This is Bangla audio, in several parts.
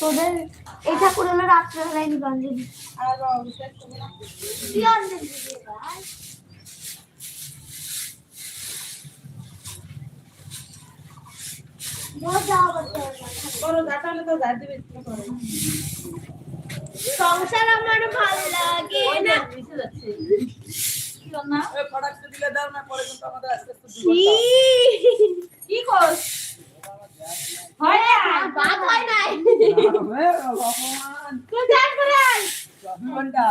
তোদের এই ঠাকুর হলো রাত্রেবেলায় নিবন্ধন আর বাবা বিশ্বাস করবে না কি অঞ্জন দিবি এবার মজা করতে হবে করো যাটালে তো যা দিবে করে সংসার আমার ভালো লাগে না। কি হয় না। বাদ হয় নাই। ভগবান। তুই যাই ঘণ্টা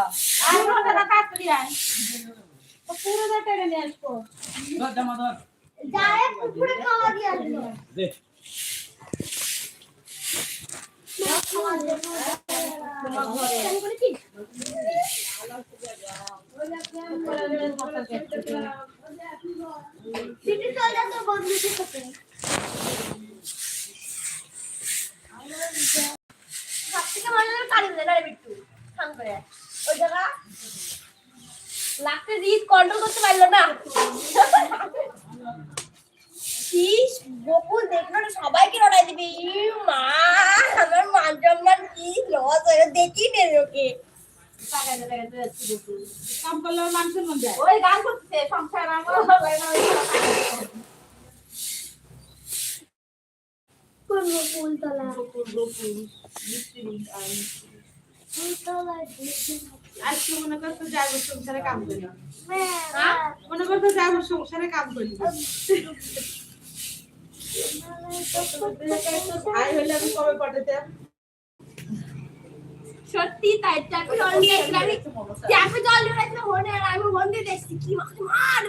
আর ঘণ্টা না কাজ করি আয় তো পুরো দা টেনে নিয়ে আসব। ধর। জামা যায় পুকুরে খাওয়া দিয়ে আসব। দে তোমার ঘরে সিটি চলে যাচ্ছে বন্ধুদের সাথে সব থেকে মজা লাগে কারিম না রে বিট্টু থাম করে ওই জায়গা লাগতে রিড কন্ট্রোল করতে পারল না। ইস বকুল দেখল না সবাইকে লড়াই দিবি। ই মা আমার মান সম্মান কি? লস হয়ে দেখি নে ওকে। কাম করলে মান সম্মান যায় ওই গান করতেছে সংসার আমার হয়। আজকে মনে করতো যে আগের সংসারে কাম করি হ্যাঁ মনে করতো যে আগের সংসারে কাম করি না ভাই হলে আমি কবে পাঠাতাম সত্যি তাই ট্যাপে জল নিয়ে আমি ট্যাপে জল নিয়ে এসে আর আমি দেখছি কি মার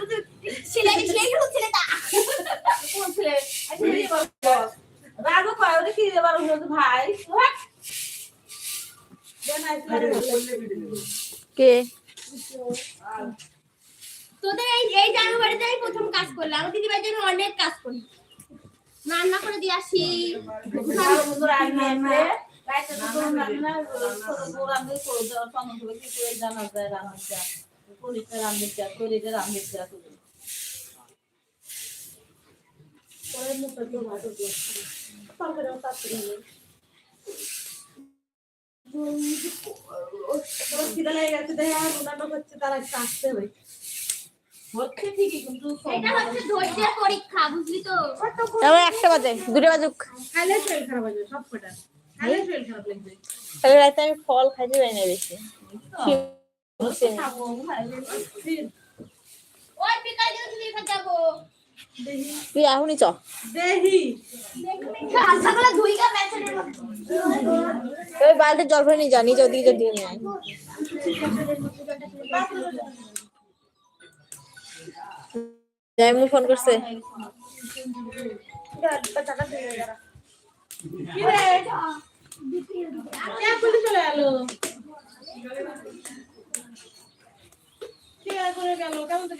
ছেলে ছেলে ছেলেটা কোন ছেলে এই বলতো রাগও পায় ওরে কি? দেবার ভাই কে তোদের এই এই জানুয়ারিতে আমি প্রথম কাজ করলাম আমি দিদিভাইয়ের জন্য অনেক কাজ করি। রান্না করে দিয়ে আসি দেখে করছে তারা আসতে হবে একটা বাজে দুটো বাজুক। তাহলে রাতে আমি ফল খাইতে পারি না বেশি। তুই এখনই বালতি জল ভরে নিয়ে যা নিজে ওদিকে দিয়ে নিয়ে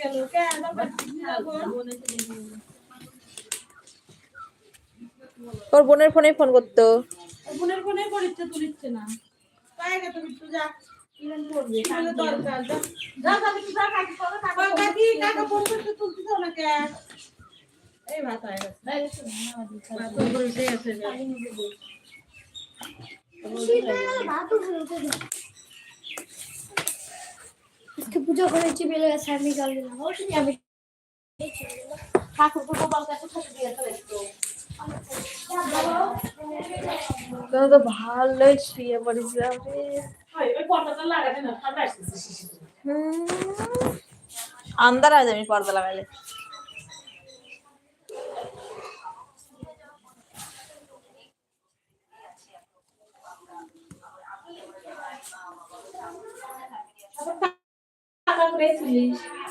গেল কে দরকার তোর বোনের ফোনে ফোন করতো। বোনের ফোনে করিচ্ছে, তুলিচ্ছে না। পায়ে গেছে যা। পুজো করেছি বেলে গেছে আমি জল দিলাম আমি ঠাকুর গোপাল কাছে ঠাকুর দিয়ে চলে এসছো তোর তো ভালোই শুয়ে পড়েছিলাম রে আন্দার আজ আমি পর্দা লাগাইলে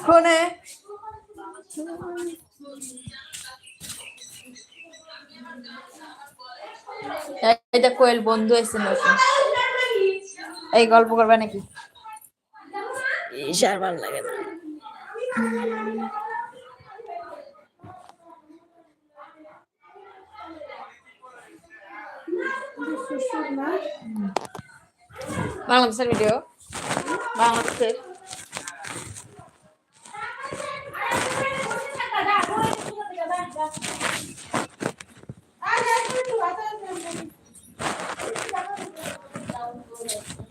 ফোনে এটা কোয়েল বন্ধু এসে নতুন এই গল্প করবে নাকি আর ভালো লাগে না বাংলাদেশের ভিডিও বাংলাদেশের Thank.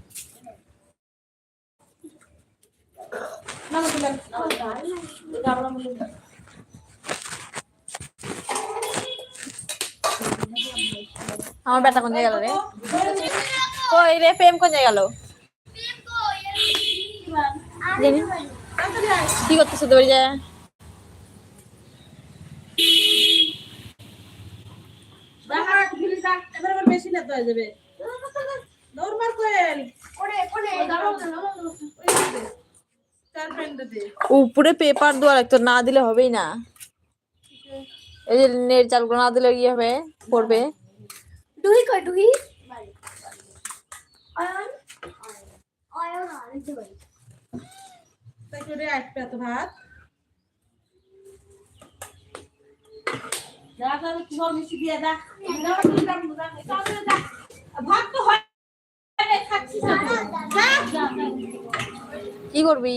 আমার বেটা কোন জায়গা গেল রে কই রে প্রেম কোন জায়গা গেল জানি কি করতেছে তোর যায় দেখা ফিলি দা এবার আবার বেশি না তো হয়ে যাবে দৌড় মার কোয়েল কোনে কোনে চার প্যান্টে দে উপরে পেপার দেওয়া লাগতো না দিলে হবেই না। এই যে নেট চালগুলো না দিলে কি হবে পড়বে। ডুহি কই ডুহি অয়ন? অয়ন আনতে পারি তাই করে এক পেত ভাত তো হয় খাচ্ছিস। কি করবি?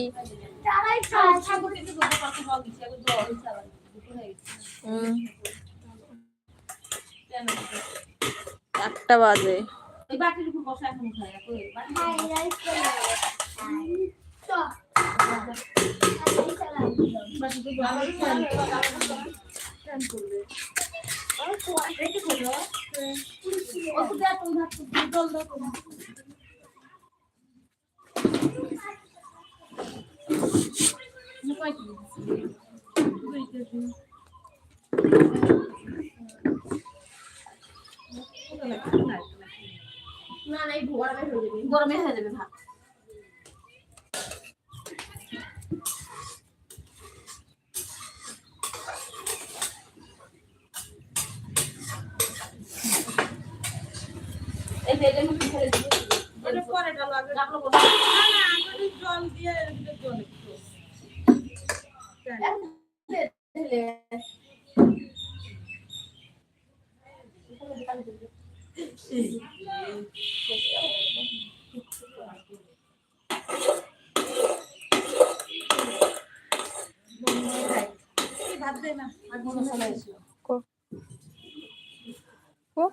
একটা বাজে ওষুধ দেয়া তো ভাত জল দাও তো। না, লাগবে? না, গরমে হয়ে যাবে গরমে হয়ে যাবে ভাত এই ফেলে পরে ডালো বলো না না আগে জল দিয়ে এর জল একটু ভাত দে না আর মশলা এসে কো- কো?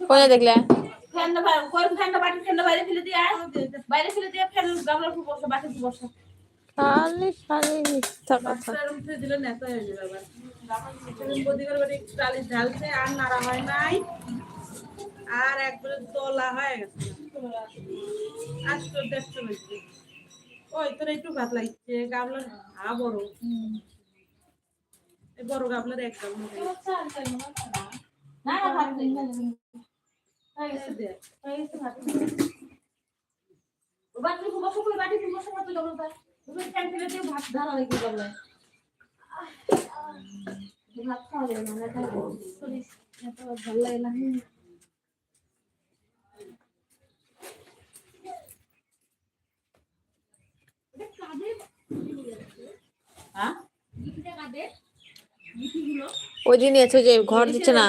কোথায় দেখলে ফ্যানটা বাইরে বাটি ফ্যানটা বাইরে ফেলে দিয়ে আয়। বাইরে ফেলে দিয়ে ফ্যান গামলার উপর বসে বাটির উপর বসে। খালি খালি মিথ্যা কথা। দিলে নেতা হয়ে যাবে আবার। বদিকার বাড়ি একটু ডালি ঢালছে আর নাড়া হয় নাই। আর একবারে তোলা হয়ে গেছে। ওই তোর একটু ভাত লাগছে গামলার হা বড়। বড় গামলার এক গামলা। না না বাটি বাটি ভাত রেখে ভাত খাওয়া যাবে না ভালো লাগে না। হ্যাঁ? ওই দিন এসে যে ঘর দিচ্ছে না?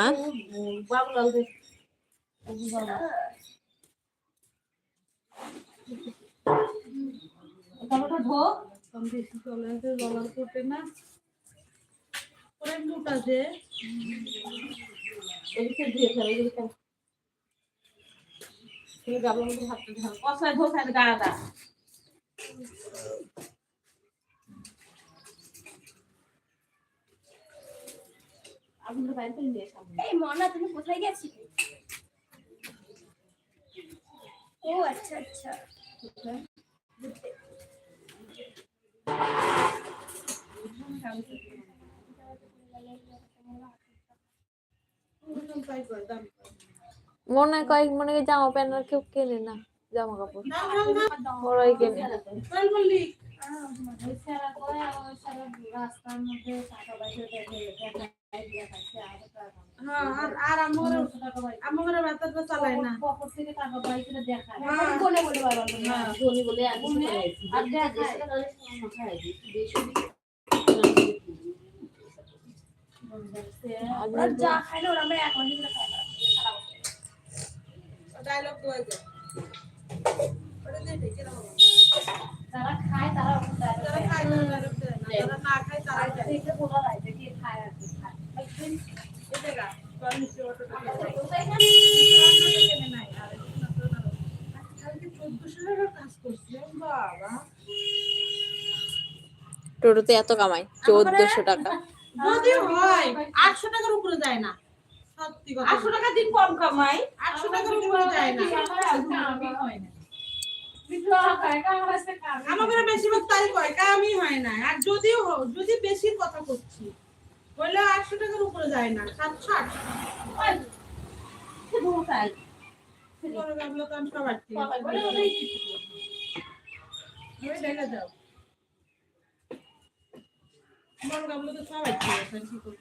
কষায় ধো সাইড গাড়াটা আগুনটা বাইরে নিয়ে এই মনা তুমি কোথায় গেছিলে? ও আচ্ছা আচ্ছা। মনে হয় কয়েক মনে হয় জামা প্যান্ট আর কেউ কেনে না জামা কাপড়। ওরাই কেনে। বললি হ্যাঁ আর আর আমার আমার বাতাসটা চালায় না। হ্যাঁ। বলে বলে বাবা হ্যাঁ না ওরা আমরা এক মাসে করে খাই না। ডায়লগ দোয়া যায়। ওটা দিয়ে দেখে দাও যারা খায় তারা যারা খায় dialogue না। খায় তারা খায় টোটোতে এত কামাই চোদ্দশো টাকা। যদি হয় আটশো টাকার উপরে যায় না সত্যি আটশো টাকা দিন কম কামাই আটশো টাকার উপরে যায় না। আমাদের বেশিরভাগ তাই কয় কামই হয় না। আর যদিও যদি বেশি কথা করছি বললে আটশো টাকার উপরে যায় না সাতশো আটশো বড় গামলা তো। আমি সবার থেকে। ওই দেখে যাও বড় গামলা তো সবাই থেকে আছে, কি করব?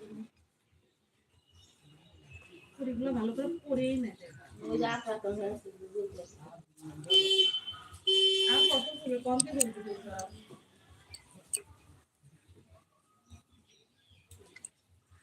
ফুলগুলো ভালো করে পরেই নেবে আর কত ফুল কমতে ফুল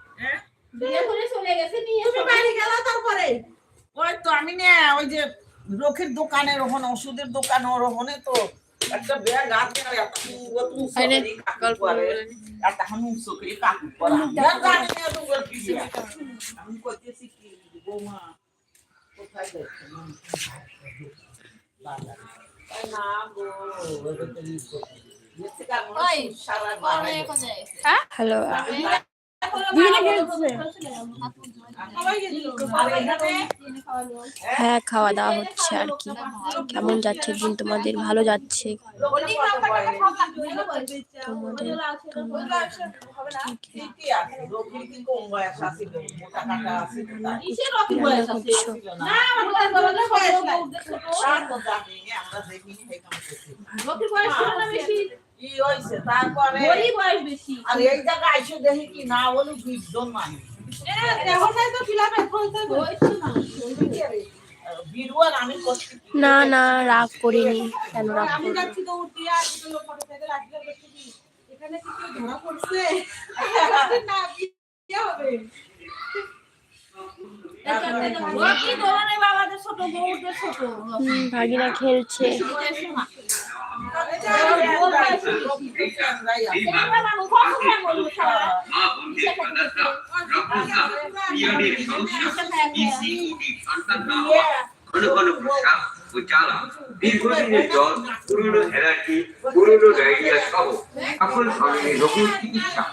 বিয়ে চলে গেছে বিয়ে করে চলে গেছে নিয়ে তুমি বাড়ি গেলা তারপরে? ওই তো আমি না ওই যে রোখের দোকানের ওখানে ওষুধের দোকান ওর ওখানে তো একটা ব্যাগ আছে না একটা তুই তুই আরে, সরি কাকু গল্প করে বলেন। একটা হানু সকরি কাকু করে ব্যাগ জানি না তো ওর কি আমি কইতেছি কি বৌমা কোথায় যাচ্ছে বাবা না গো ওটা তো ই করতে। গেছে? কার হয়? সারা বাড়ি। হ্যালো হ্যাঁ খাওয়া দাওয়া হচ্ছে আর কি। কেমন যাচ্ছে দিন? তোমাদের ভালো যাচ্ছে? তোমাদের হয়েছে? তারপরে আর এই জায়গায় এসে দেখি কি না বলে বিশ জন মানুষ না না রাগ করিনি কেন রাগ এখানে কি ধরা পড়ছে? ভাগিনা খেলছে। ঘন ঘন প্রস্রাব ও জ্বালা দীর্ঘদিনের জ্বর পুরনো অ্যালার্জি পুরনো ডায়রিয়া সহ সকল ধরনের রোগের চিকিৎসা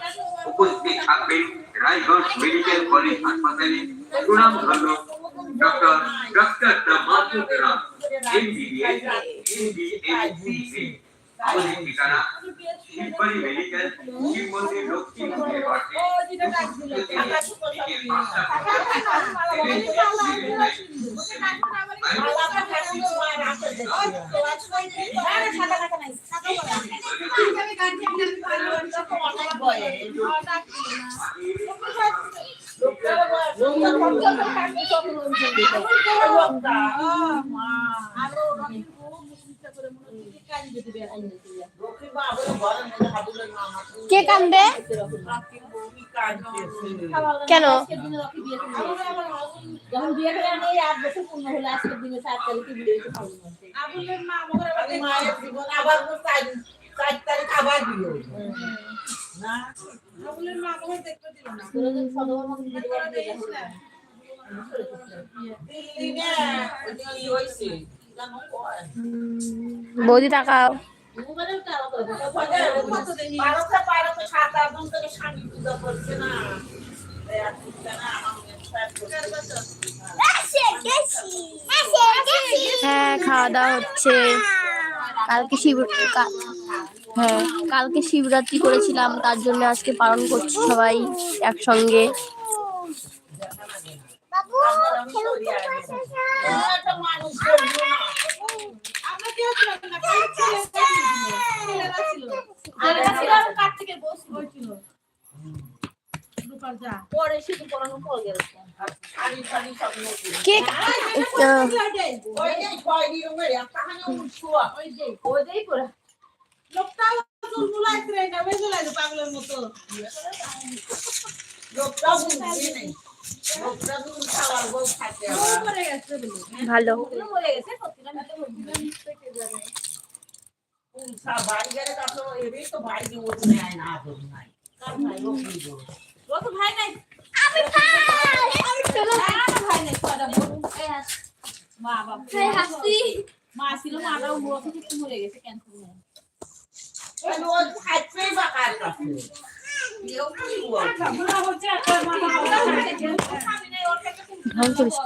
উপস্থিত থাকবেন রায়গঞ্জ মেডিকেল কলেজ হাসপাতালে সুনাম ধন্য ডক্টর ডক্টর মাতুরা এমবিবিএস এমবিএমসিএ আমাদের ঠিকানা শিববাড়ি মেডিকেল শিব মন্দির দক্ষিণ মুখে পাশে কে কান্দে? কেন? যখন বিয়ে করে বছর পূর্ণ হলো আজকের দিনে সাত তারিখে বিয়ে আবার চার তারিখ আবার দিল বৌদি তাকাও। সাত আট ঘণ্টা স্বামী পূজা করছে না। হ্যাঁ খাওয়া দাওয়া হচ্ছে কালকে শিব হ্যাঁ কালকে শিবরাত্রি করেছিলাম, তার জন্য আজকে পালন করছি সবাই একসঙ্গে। আমরা ভালো। বাড়ি গেলে তো বাড়ি ওর নেয় না ভাই নাই আমি ভাই নাই মা বাবা এই হাসি মা ছিল মাটাও বুড়ো থেকে মরে গেছে কেন ঢং করিস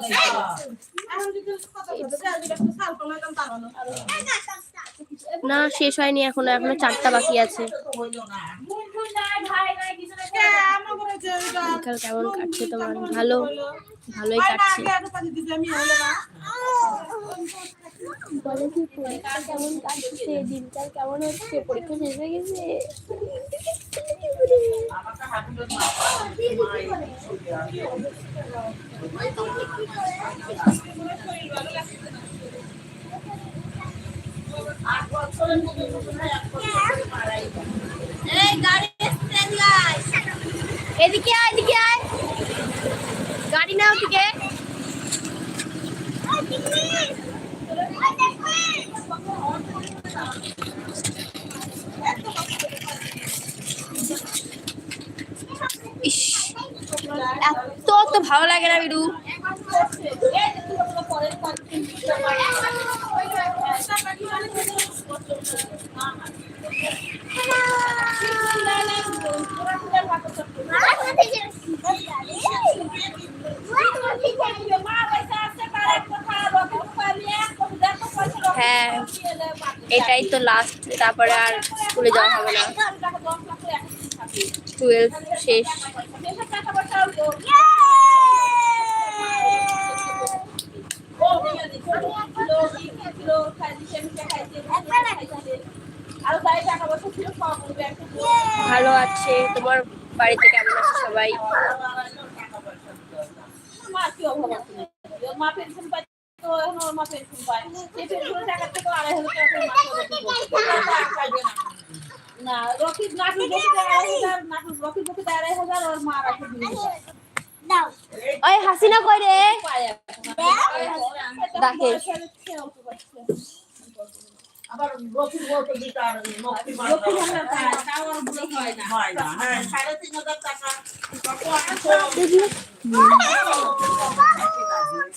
না। শেষ হয়নি এখনও এখনও চারটা বাকি আছে। বিকাল কেমন কাটছে তোমার? ভালো ভালোই কাটছে। বলে কি পরীক্ষা কেমন কাটছে? দিনকাল কেমন হচ্ছে? পরীক্ষা শেষ হয়ে গেছে? আট এদিকে আয়। এদিকে আয় গাড়ি নাও দিকে এত তো ভালো লাগে না বিরু। হ্যাঁ এটাই তো লাস্ট তারপরে আর স্কুলে যাওয়া হবে না। টুয়েলভ শেষ। ভালো আছে, তোমার বাড়িতে কেমন আছে সবাই? তো এখন ওর মা পেনশন পায় সেই পেনশনের টাকা থেকে আড়াই হাজার টাকা। না রকিব নাটুর বকিতে আড়াই হাজার নাটুর রকিব বকিতে আড়াই হাজার ওর মা রাখে ওই হাসিনা কই রে ডাকে। আবার দিতে আর লক্ষ্মী হয়। না। হয় না হ্যাঁ। সাড়ে তিন হাজার টাকা।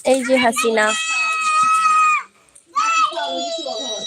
এই যে হাসিনা।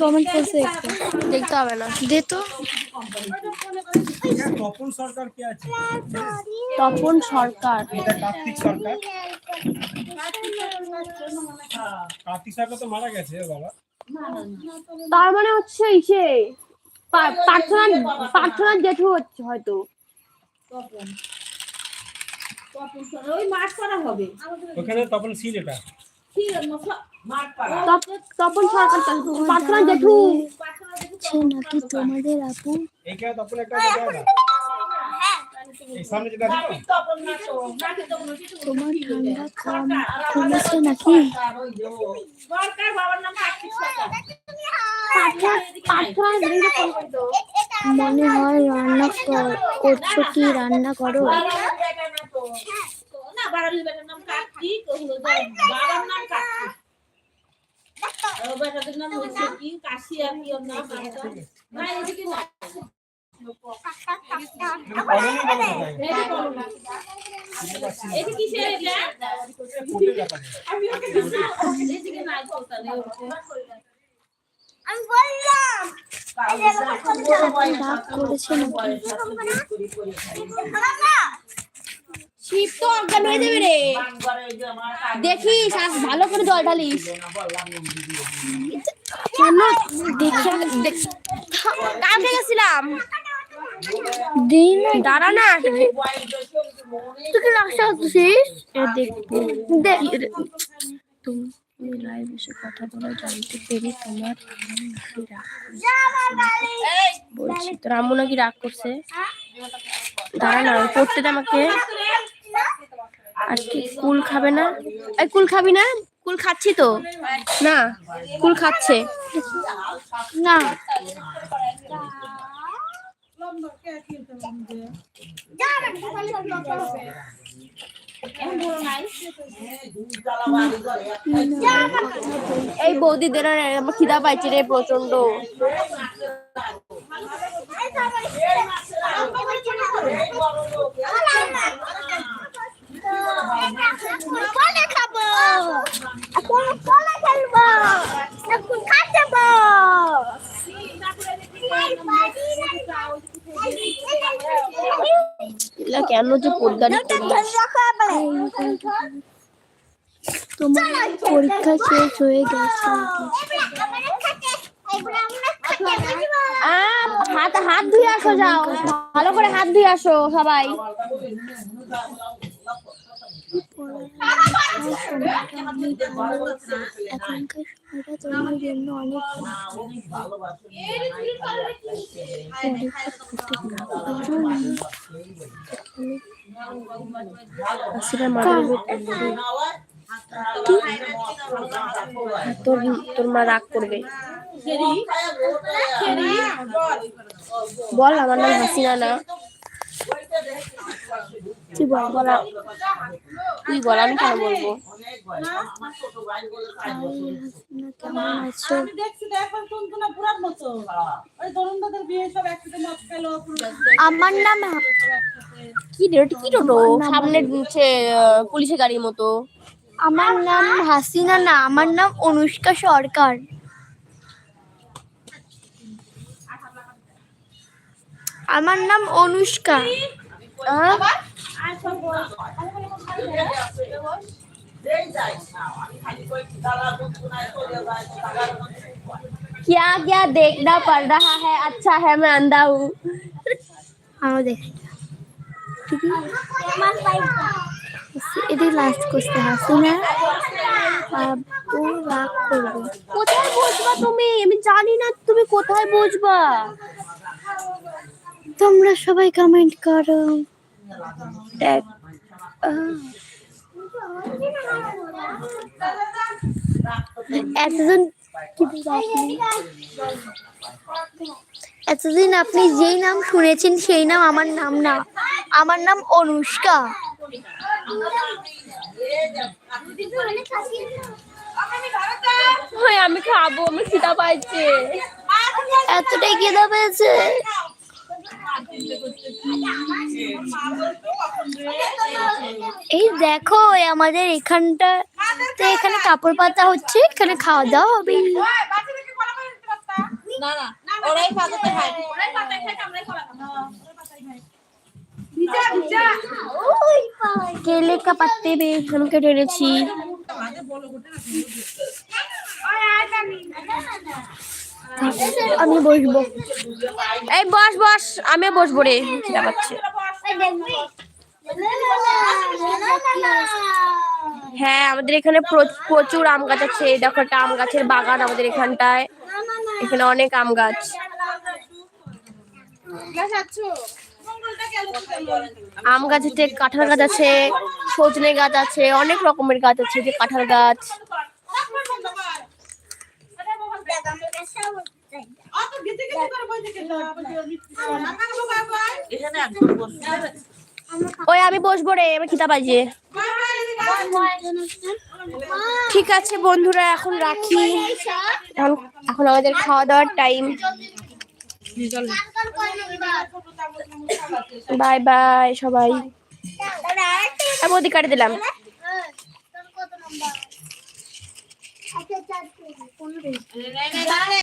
কমেন্ট করছে দেখতে হবে না। দে তো। তপন সরকার কে আছে? তপন সরকার। কার্তিক সরকার। কার্তিক সরকার তো মারা গেছে বাবা। তার মানে হচ্ছে ইসে প্রার্থনা জেঠু হচ্ছে হয়তো। তপন। তপন ওই মাঠ করা হবে। ওখানে তপন সিল এটা। তপন সরকার প্রার্থনার জেঠু তোমাদের আপু এইখানে তপন একটা তোমার ঠান্ডা কম কমেছে নাকি? সরকার প্রার্থনা মনে হয় রান্না কর- করছ কি রান্না করো? বাবার নাম কাশি আর কি ওর নাম। না এদিকে আমি শিব তো অজ্ঞান হয়ে যাবে রে দেখিস, আজ ভালো করে জল ঢালিস। কেন? দেখে দাঁড়া না তুই কি রাস্তা করছিস? তুমি লাইভ এসে কথা বলে জানতে পেরে তোমার বলছি তোর আম্মু নাকি রাগ করছে। দাঁড়া না পড়তে দে আমাকে। আজকে কুল খাবে না? এই কুল খাবি না? কুল খাচ্ছি তো। না কুল খাচ্ছে। না লম্বা কে কিনতে পারবে এই বৌদিদের আমার খিদা পাইছে রে প্রচণ্ড কলে খাব এখন কলে খেলব এখন খাব এগুলা কেন যে পোদগাড়ি তোমার পরীক্ষা শেষ হয়ে গেছে। হাত হাত ধুয়ে আসো যাও। ভালো করে হাত ধুয়ে আসো সবাই। এখনকার সময়টা তোমার জন্য অনেক আসলে তোর তোর মা রাগ করবে। বল আমার নাম হাসিনা না। তুই বল বল তুই বল আমি কেন বলব? কেমন আছো আমার নাম কি রে কি টোটো? সামনে পুলিশের গাড়ির মতো। আমার নাম হাসিনা না আমার নাম অনুষ্কা সরকার। আমার নাম অনুষ্কা আহ? क्या क्या देखना पड़ रहा है अच्छा है मैं अंधा हूँ हाँ देख এটি লাস্ট করতে হাসি না আব্বু রাগ করবে কোথায় বসবা তুমি আমি জানি না তুমি কোথায় বসবা তোমরা সবাই কমেন্ট করো। আহ। এতদিন আপনি যেই নাম শুনেছেন সেই নাম আমার নাম না আমার নাম অনুষ্কা। হয় আমি খাব আমি খিদা পাইছে। এতটাই খিদা পেয়েছে? এই দেখো আমাদের এখানটা তো এখানে কাপড় পাতা হচ্ছে এখানে খাওয়া দাওয়া হবে। না না ওরাই পাতাতে খায়। ওরাই পাতায় আমি বসবো। এই বস বস আমি বসবো রে। খিদা পাচ্ছে হ্যাঁ আমাদের এখানে প্রচুর আম গাছ আছে। দেখো একটা আম গাছের বাগান আমাদের এখানটায়। এখানে অনেক আম গাছ। আম গাছ আছে, কাঁঠাল গাছ আছে, সজনে গাছ আছে, অনেক রকমের গাছ আছে, যে কাঁঠাল গাছ। ওই আমি বসবো রে আমি খিদা পাইছে। ঠিক আছে বন্ধুরা এখন রাখি। এখন আমাদের খাওয়া দাওয়ার টাইম বাই বাই সবাই আমি ওদিকে কাটে দিলাম। 他在家里工作。对对对，对。